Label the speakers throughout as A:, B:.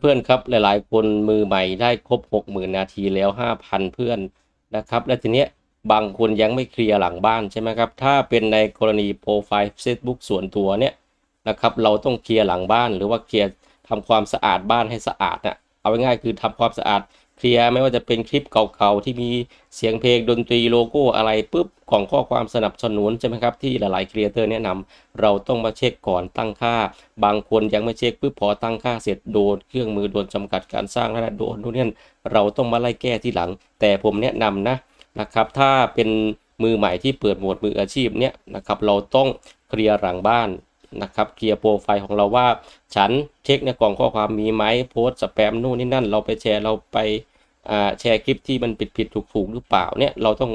A: เพื่อนๆครับหลายๆ คนมือใหม่ได้ครบ 60,000 นาทีแล้ว 5,000 เพื่อนนะครับ และทีเนี้ยบางคนยังไม่เคลียร์หลังบ้านใช่ไหมครับ ถ้าเป็นในกรณีโปรไฟล์ Facebook ส่วนตัวเนี่ยนะครับเราต้องเคลียร์หลังบ้านหรือว่าเคลียร์ทำความสะอาดบ้านให้สะอาดนะเอาง่ายๆคือทำความสะอาด เคลียร์ไม่ว่าจะเป็นคลิปเก่าๆ ที่มีเสียงเพลงดนตรีโลโก้อะไรปุ๊บของข้อความสนับสนุนใช่ไหมครับที่หลายๆครีเอเตอร์แนะนำเราต้องมาเช็คก่อนตั้งค่า บางคนยังไม่เช็คปุ๊บพอตั้งค่าเสร็จโดนเครื่องมือโดนจำกัดการสร้างและโดนนู่นนี่เราต้องมาไล่แก้ที่หลัง แต่ผมแนะนำนะนะครับถ้าเป็นมือใหม่ที่เปิดโหมดมืออาชีพเนี่ยนะครับเราต้องเคลียร์หลังบ้านนะครับเคลียร์โปรไฟล์ของเราว่า ฉันเช็คในกล่องข้อความมีไหมโพสต์สแปมนู่นนี่นั่น เราไปแชร์เราไป แชร์คลิปที่มันผิดผิดถูกถูกหรือเปล่าเนี่ยเราต้อง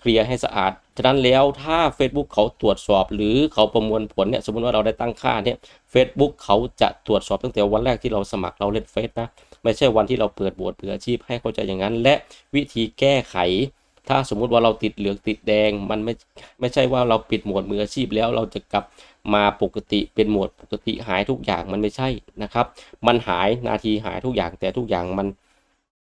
A: เคลียร์ให้สะอาด ฉะนั้นแล้วถ้า Facebook เขาตรวจสอบ หรือเขาประมวลผลเนี่ยสมมติว่าเราได้ตั้งค่าเนี่ย Facebook เขาจะตรวจสอบตั้งแต่วันแรกที่เราสมัครเราเล่นเฟซนะไม่ใช่วันที่เราเปิดบวชเผื่อาชีพให้เข้าใจอย่างนั้น และวิธีแก้ไข ถ้าสมมุติว่าเราติดเหลืองติดแดง มันไม่ไม่ใช่ว่าเราปิดหมวดมืออาชีพแล้วเราจะกลับมาปกติเป็นหมวดปกติหายทุกอย่างมันไม่ใช่นะครับ มันหายนาทีหายทุกอย่างแต่ทุกอย่างมัน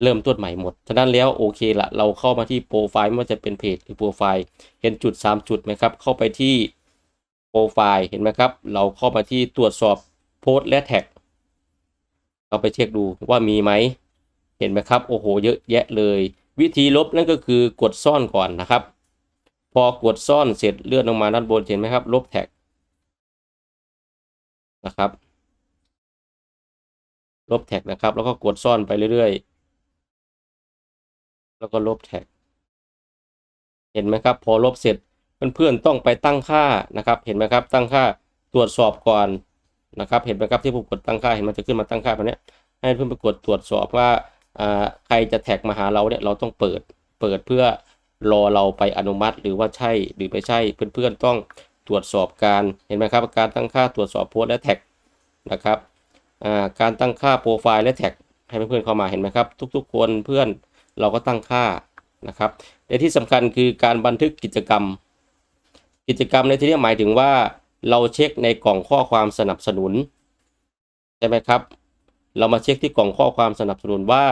A: เริ่มต้นใหม่หมด ฉะนั้นแล้วโอเคละเราเข้ามาที่โปรไฟล์ไม่ว่าจะเป็นเพจหรือโปรไฟล์ เห็นจุด 3 จุดไหมครับ เข้าไปที่โปรไฟล์ เห็นไหมครับ เราเข้ามาที่ตรวจสอบโพสต์และแท็ก เราไปเช็คดูว่ามีไหม เห็นไหมครับ โอ้โห เยอะแยะเลย วิธีลบนั่นก็คือกดซ่อนก่อนนะครับ พอกดซ่อนเสร็จเลื่อนลงมาด้านบนเห็นไหมครับ ลบแท็กนะครับ ลบแท็กนะครับ แล้วก็กดซ่อนไปเรื่อยๆ แล้วก็ลบแท็ก เห็นไหมครับ พอลบเสร็จเพื่อนๆต้องไปตั้งค่านะครับ เห็นไหมครับ ตั้งค่าตรวจสอบก่อนนะครับ เห็นไหมครับที่ผมกดตั้งค่าเห็นมันจะขึ้นมาตั้งค่าแบบนี้ให้เพื่อนไปกดตรวจสอบว่าใครจะแท็กมาหาเราเนี่ยเราต้องเปิดเปิดเพื่อรอเราไปอนุมัติหรือว่าใช่หรือไม่ใช่เพื่อนๆต้องตรวจสอบการเห็นไหมครับ การตั้งค่าตรวจสอบโพสและแท็กนะครับการตั้งค่าโปรไฟล์และแท็กให้เพื่อนๆเข้ามาเห็นไหมครับ ทุกๆคนเพื่อน เราก็ตั้งค่านะครับแต่ที่สำคัญคือการบันทึกกิจกรรม กิจกรรมในที่นี้หมายถึงว่าเราเช็คในกล่องข้อความสนับสนุนใช่ไหมครับ เรามาเช็คที่กล่องข้อความสนับสนุนว่า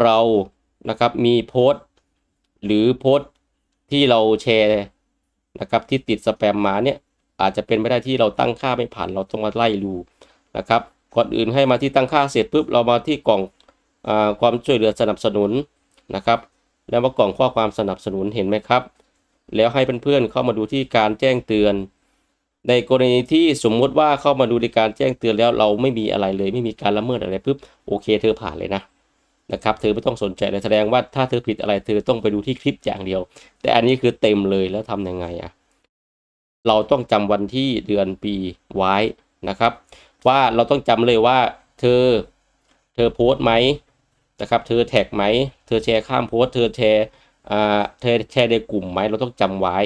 A: เรานะครับมีโพสต์ หรือโพสต์ที่เราแชร์นะครับที่ติดสแปมมาเนี่ยอาจจะเป็นไม่ได้ที่เราตั้งค่าไม่ผ่านเราต้องมาไล่ดูนะครับก่อนอื่นให้มาที่ตั้งค่าเสร็จปุ๊บเรามาที่กล่อง ความช่วยเหลือสนับสนุนนะครับ แล้วมากล่องข้อความสนับสนุนเห็นไหมครับ แล้วให้เพื่อนๆเข้ามาดูที่การแจ้งเตือน ในกรณีที่สมมุติว่าเข้ามาดูในการแจ้งเตือนแล้วเราไม่มีอะไรเลย ไม่มีการละเมิดอะไรปุ๊บโอเค เธอผ่านเลยนะนะครับเธอไม่ต้องสนใจเลยแสดงว่าถ้าเธอผิดอะไรเธอต้องไปดูที่คลิปอย่างเดียว แต่อันนี้คือเต็มเลยแล้วทํำยังไงอะเราต้องจำวันที่เดือนปีไว้นะครับ ว่าเราต้องจำเลยว่าเธอเธอโพสต์ไหม นะครับ เธอแท็กไหม เธอแชร์ข้ามโพสเธอแชร์อ่าเธอแชร์ในกลุ่มไหม เราต้องจำไว้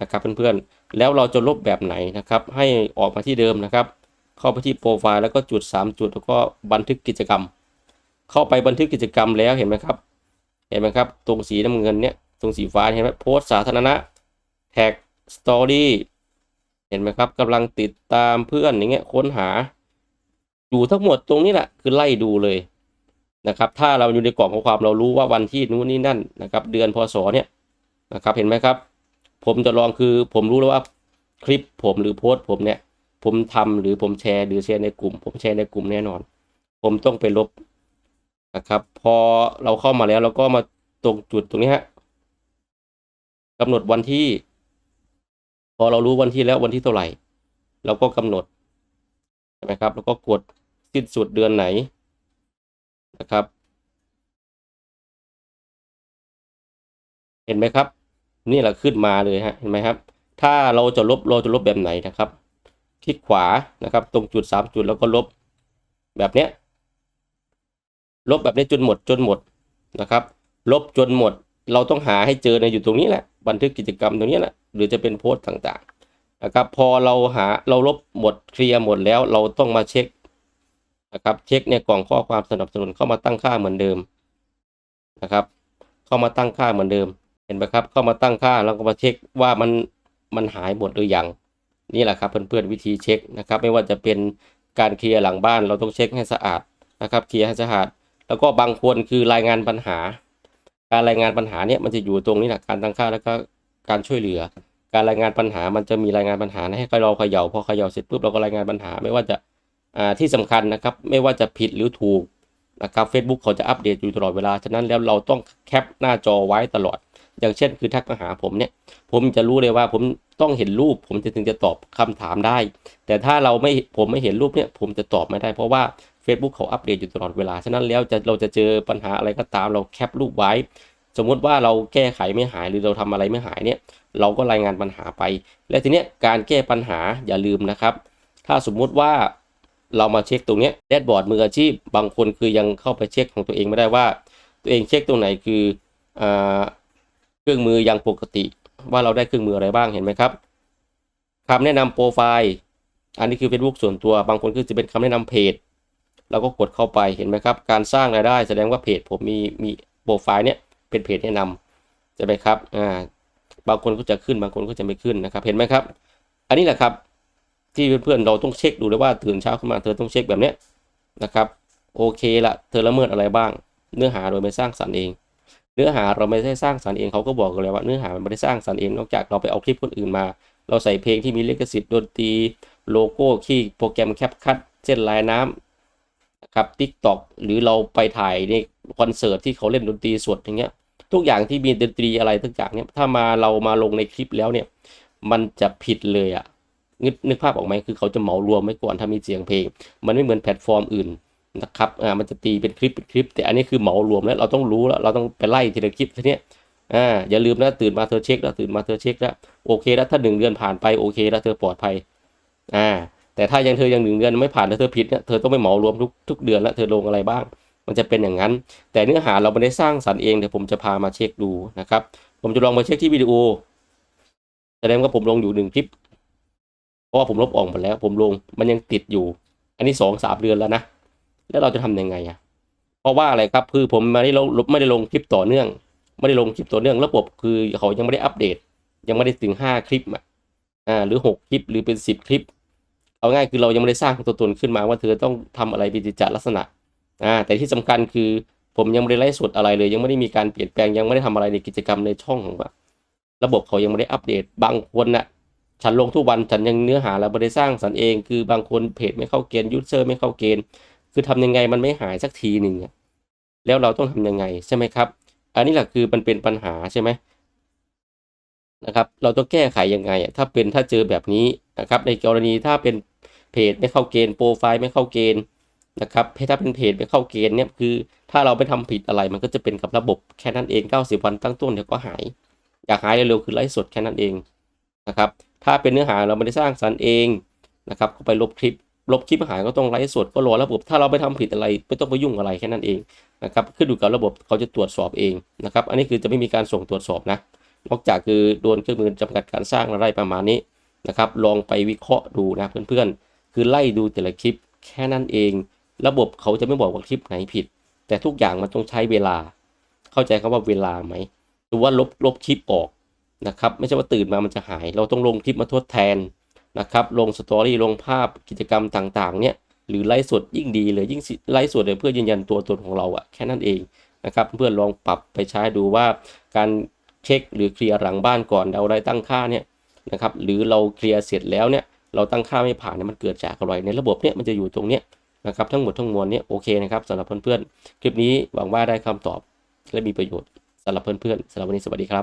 A: นะครับเพื่อนๆ แล้วเราจะลบแบบไหนนะครับ ให้ออกมาที่เดิมนะครับ เข้าไปที่โปรไฟล์แล้วก็จุด 3 จุดแล้วก็บันทึกกิจกรรม เข้าไปบันทึกกิจกรรมแล้วเห็นไหมครับ เห็นไหมครับ ตรงสีน้ำเงินเนี่ยตรงสีฟ้าเห็นไหมโพสสาธารณะแท็กสตอรี่เห็นไหมครับกำลังติดตามเพื่อนอย่างเงี้ยค้นหา อยู่ทั้งหมดตรงนี้แหละคือไล่ดูเลย นะครับถ้าเราอยู่ในกล่องข้อความเรารู้ว่าวันที่นู้นนี่นั่นนะครับ เดือนพศเนี่ยนะครับเห็นไหมครับ ผมจะลองคือผมรู้แล้วว่าคลิปผมหรือโพสต์ผมเนี่ยผมทำหรือผมแชร์หรือแชร์ในกลุ่ม ผมแชร์ในกลุ่มแน่นอน ผมต้องไปลบนะครับ พอเราเข้ามาแล้วเราก็มาตรงจุดตรงนี้ฮะกำหนดวันที่ พอเรารู้วันที่แล้ววันที่เท่าไหร่ เราก็กำหนดใช่ไหมครับ แล้วก็กดสิ้นสุดเดือนไหน นะครับ เห็นไหมครับ นี่แหละขึ้นมาเลยฮะเห็นไหมครับ ถ้าเราจะลบเราจะลบแบบไหนนะครับ คลิกขวานะครับ ตรงจุด 3 จุดแล้วก็ลบแบบเนี้ยลบแบบนี้จนหมดจนหมดนะครับ ลบจนหมด เราต้องหาให้เจอในอยู่ตรงนี้แหละบันทึกกิจกรรมตรงนี้แหละหรือจะเป็นโพสต์ต่างๆนะครับ พอเราหาเราลบหมดเคลียร์หมดแล้วเราต้องมาเช็ค นะครับเช็คเนี่กล่องข้อความสนับสนุนเข้ามาตั้งค่าเหมือนเดิมนะครับ เข้ามาตั้งค่าเหมือนเดิม เห็นไหมครับ เข้ามาตั้งค่าแล้วก็มาเช็คว่ามันมันหายหมดหรือยังนี่แหละครับเพื่อนๆวิธีเช็คนะครับ ไม่ว่าจะเป็นการเคลียร์หลังบ้านเราต้องเช็คให้สะอาดนะครับเคลียร์ให้สะอาด แล้วก็บางคนคือรายงานปัญหา การรายงานปัญหาเนี่ยมันจะอยู่ตรงนี้แหละการตั้งค่าแล้วก็การช่วยเหลือ การรายงานปัญหามันจะมีรายงานปัญหาให้เราเขย่าพอเขย่าเสร็จปุ๊บเราก็รายงานปัญหาไม่ว่าจะ ที่สำคัญนะครับไม่ว่าจะผิดหรือถูกนะครับ Facebook เขาจะอัปเดตอยู่ตลอดเวลา ฉะนั้นแล้วเราต้องแคปหน้าจอไว้ตลอด อย่างเช่น คือทักมาหาผมเนี่ย ผมจะรู้เลยว่าผมต้องเห็นรูป ผมจะถึงจะตอบคำถามได้ แต่ถ้าเราไม่ผมไม่เห็นรูปเนี่ย ผมจะตอบไม่ได้เพราะว่า Facebook เขาอัปเดตอยู่ตลอดเวลา ฉะนั้นแล้วจะเราจะเจอปัญหาอะไรก็ตามเราแคปรูปไว้ สมมุติว่าเราแก้ไขไม่หายหรือเราทำอะไรไม่หายเนี่ย เราก็รายงานปัญหาไป และทีเนี้ยการแก้ปัญหาอย่าลืมนะครับ ถ้าสมมุติว่า เรามาเช็คตรงเนี้ยแดชบอร์ดมืออาชีพ บางคนคือยังเข้าไปเช็คของตัวเองไม่ได้ว่า ตัวเองเช็คตรงไหนคืออเครื่องมือยังปกติ ว่าเราได้เครื่องมืออะไรบ้างเห็นไหมครับคำแนะนำโปรไฟล์อันนี้คือ Facebook ส่วนตัวบางคนคือจะเป็นคำแนะนำเพจเราก็กดเข้าไปเห็นไหมครับ การสร้างรายได้แสดงว่าเพจผมมีมีโปรไฟล์เนี้ยเป็นเพจแนะนำใช่ไหมครับอ่าบางคนก็จะขึ้นบางคนก็จะไม่ขึ้นนะครับ เห็นไหมครับ อันนี้แหละครับ ที่เพื่อนๆเราต้องเช็คดูเลยว่าตื่นเช้าขึ้นมาเธอต้องเช็คแบบเนี้ยนะครับโอเคละเธอละเมิดอะไรบ้าง เนื้อหาโดยไม่สร้างสรรค์เอง เนื้อหาเราไม่ได้สร้างสรรค์เองเขาก็บอกกันเลยว่าเนื้อหามันไม่ได้สร้างสรรค์เองนอกจากเราไปเอาคลิปคนอื่นมา เราใส่เพลงที่มีลิขสิทธิ์ดนตรีโลโก้คีย์โปรแกรมแคปคัดเช่นลายน้ำนะครับทิกตอกหรือเราไปถ่ายในคอนเสิร์ตที่เขาเล่นดนตรีสดอย่างเงี้ยทุกอย่างที่มีดนตรีอะไรทุกอย่างเนี่ยถ้ามาเรามาลงในคลิปแล้วเนี่ยมันจะผิดเลยอะ นึกนึกภาพออกไหมคือเขาจะเหมารวมไว้ก่อนถ้ามีเสียงเพลง มันไม่เหมือนแพลตฟอร์มอื่นนะครับอ่ามันจะตีเป็นคลิปเป็นคลิป แต่อันนี้คือเหมารวมแล้วเราต้องรู้แล้วเราต้องไปไล่ทีละคลิปทีเนี้ยอ่าอย่าลืมนะตื่นมาเธอเช็คแล้วตื่นมาเธอเช็คแล้วโอเคแล้วถ้าหนึ่งเดือนผ่านไปโอเคแล้วเธอปลอดภัยอ่าแต่ถ้ายังเธอยังหนึ่งเดือนไม่ผ่านแล้วเธอผิดเนี่ยเธอต้องไปเหมารวมทุกทุกเดือนแล้วเธอลงอะไรบ้าง มันจะเป็นอย่างนั้น แต่เนื้อหาเราไม่ได้สร้างสรรค์เองเดี๋ยวผมจะพามาเช็คดูนะครับ ผมจะลองมาเช็คที่วิดีโอแสดงว่าผมลงอยู่หนึ่งคลิป ราะว่าผมลบออกหมดแล้ว ผมลงมันยังติดอยู่ อันนี้สองสามเดือนแล้วนะ แล้วเราจะทำยังไงอะ เพราะว่าอะไรครับ คือผมไม่ได้ลงไม่ได้ลงคลิปต่อเนื่อง ไม่ได้ลงคลิปต่อเนื่อง ระบบคือเขายังไม่ได้อัปเดต ยังไม่ได้ถึงห้าคลิปอะ อ่า หรือหกคลิป หรือเป็นสิบคลิป เอาง่ายคือเรายังไม่ได้สร้างตัวตนขึ้นมาว่าเธอต้องทำอะไรเป็นกิจจลักษณะ อ่า แต่ที่สำคัญคือผมยังไม่ได้ไลฟ์สดอะไรเลย ยังไม่ได้มีการเปลี่ยนแปลงยังไม่ได้ทำอะไรในกิจกรรมในช่องของระบบเขายังไม่ได้อัปเดต บางคนน่ะ ฉันลงทุกวันฉันยังเนื้อหาเราไม่ได้สร้างสรรเอง คือบางคนเพจไม่เข้าเกณฑ์ยูเซอร์ไม่เข้าเกณฑ์ คือทำยังไงมันไม่หายสักทีหนึ่งแล้วเราต้องทำยังไงใช่ไหมครับ อันนี้แหละคือมันเป็นปัญหาใช่ไหมนะครับ เราต้องแก้ไขยังไงถ้าเป็นถ้าเจอแบบนี้นะครับ ในกรณีถ้าเป็นเพจไม่เข้าเกณฑ์โปรไฟล์ไม่เข้าเกณฑ์นะครับถ้าเป็นเพจไม่เข้าเกณฑ์เนี่ยคือ ถ้าเราไปทำผิดอะไรมันก็จะเป็นกับระบบแค่นั้นเอง 90 วันตั้งต้นเดี๋ยวก็หาย อยากหายเร็วๆคือไลฟ์สดแค่นั้นเองนะครับ ถ้าเป็นเนื้อหาเราไม่ได้สร้างสรรค์เองนะครับก็ไปลบคลิป ลบคลิปหายก็ต้องไลฟ์สดก็รอระบบ ถ้าเราไปทำผิดอะไรไม่ต้องไปยุ่งอะไรแค่นั้นเองนะครับขึ้นอยู่กับระบบเขาจะตรวจสอบเองนะครับอันนี้คือจะไม่มีการส่งตรวจสอบนะนอกจากคือโดนเครื่องมือจำกัดการสร้างอะไรประมาณนี้นะครับลองไปวิเคราะห์ดูนะเพื่อนๆ คือไล่ดูแต่ละคลิปแค่นั้นเอง ระบบเขาจะไม่บอกว่าคลิปไหนผิด แต่ทุกอย่างมันต้องใช้เวลา เข้าใจคำว่าเวลาไหมหรือว่าลบลบคลิปออก นะครับไม่ใช่ว่าตื่นมามันจะหาย เราต้องลงคลิปมาทดแทนนะครับลงสตอรี่ลงภาพกิจกรรมต่างๆเนี่ยหรือไลฟ์สดยิ่งดีเลยยิ่งไลฟ์สดเลยเพื่อยืนยันตัวตนของเราอะแค่นั้นเองนะครับเพื่อนลองปรับไปใช้ดูว่าการเช็คหรือเคลียร์หลังบ้านก่อนเราได้ตั้งค่าเนี่ยนะครับหรือเราเคลียร์เสร็จแล้วเนี่ยเราตั้งค่าไม่ผ่านเนี่ยมันเกิดจากอะไรในระบบเนี่ยมันจะอยู่ตรงเนี้ยนะครับทั้งหมดทั้งมวลเนี่ยโอเคนะครับสำหรับเพื่อนๆคลิปนี้หวังว่าได้คำตอบและมีประโยชน์สำหรับเพื่อนๆสำหรับวันนี้สวัสดีครับ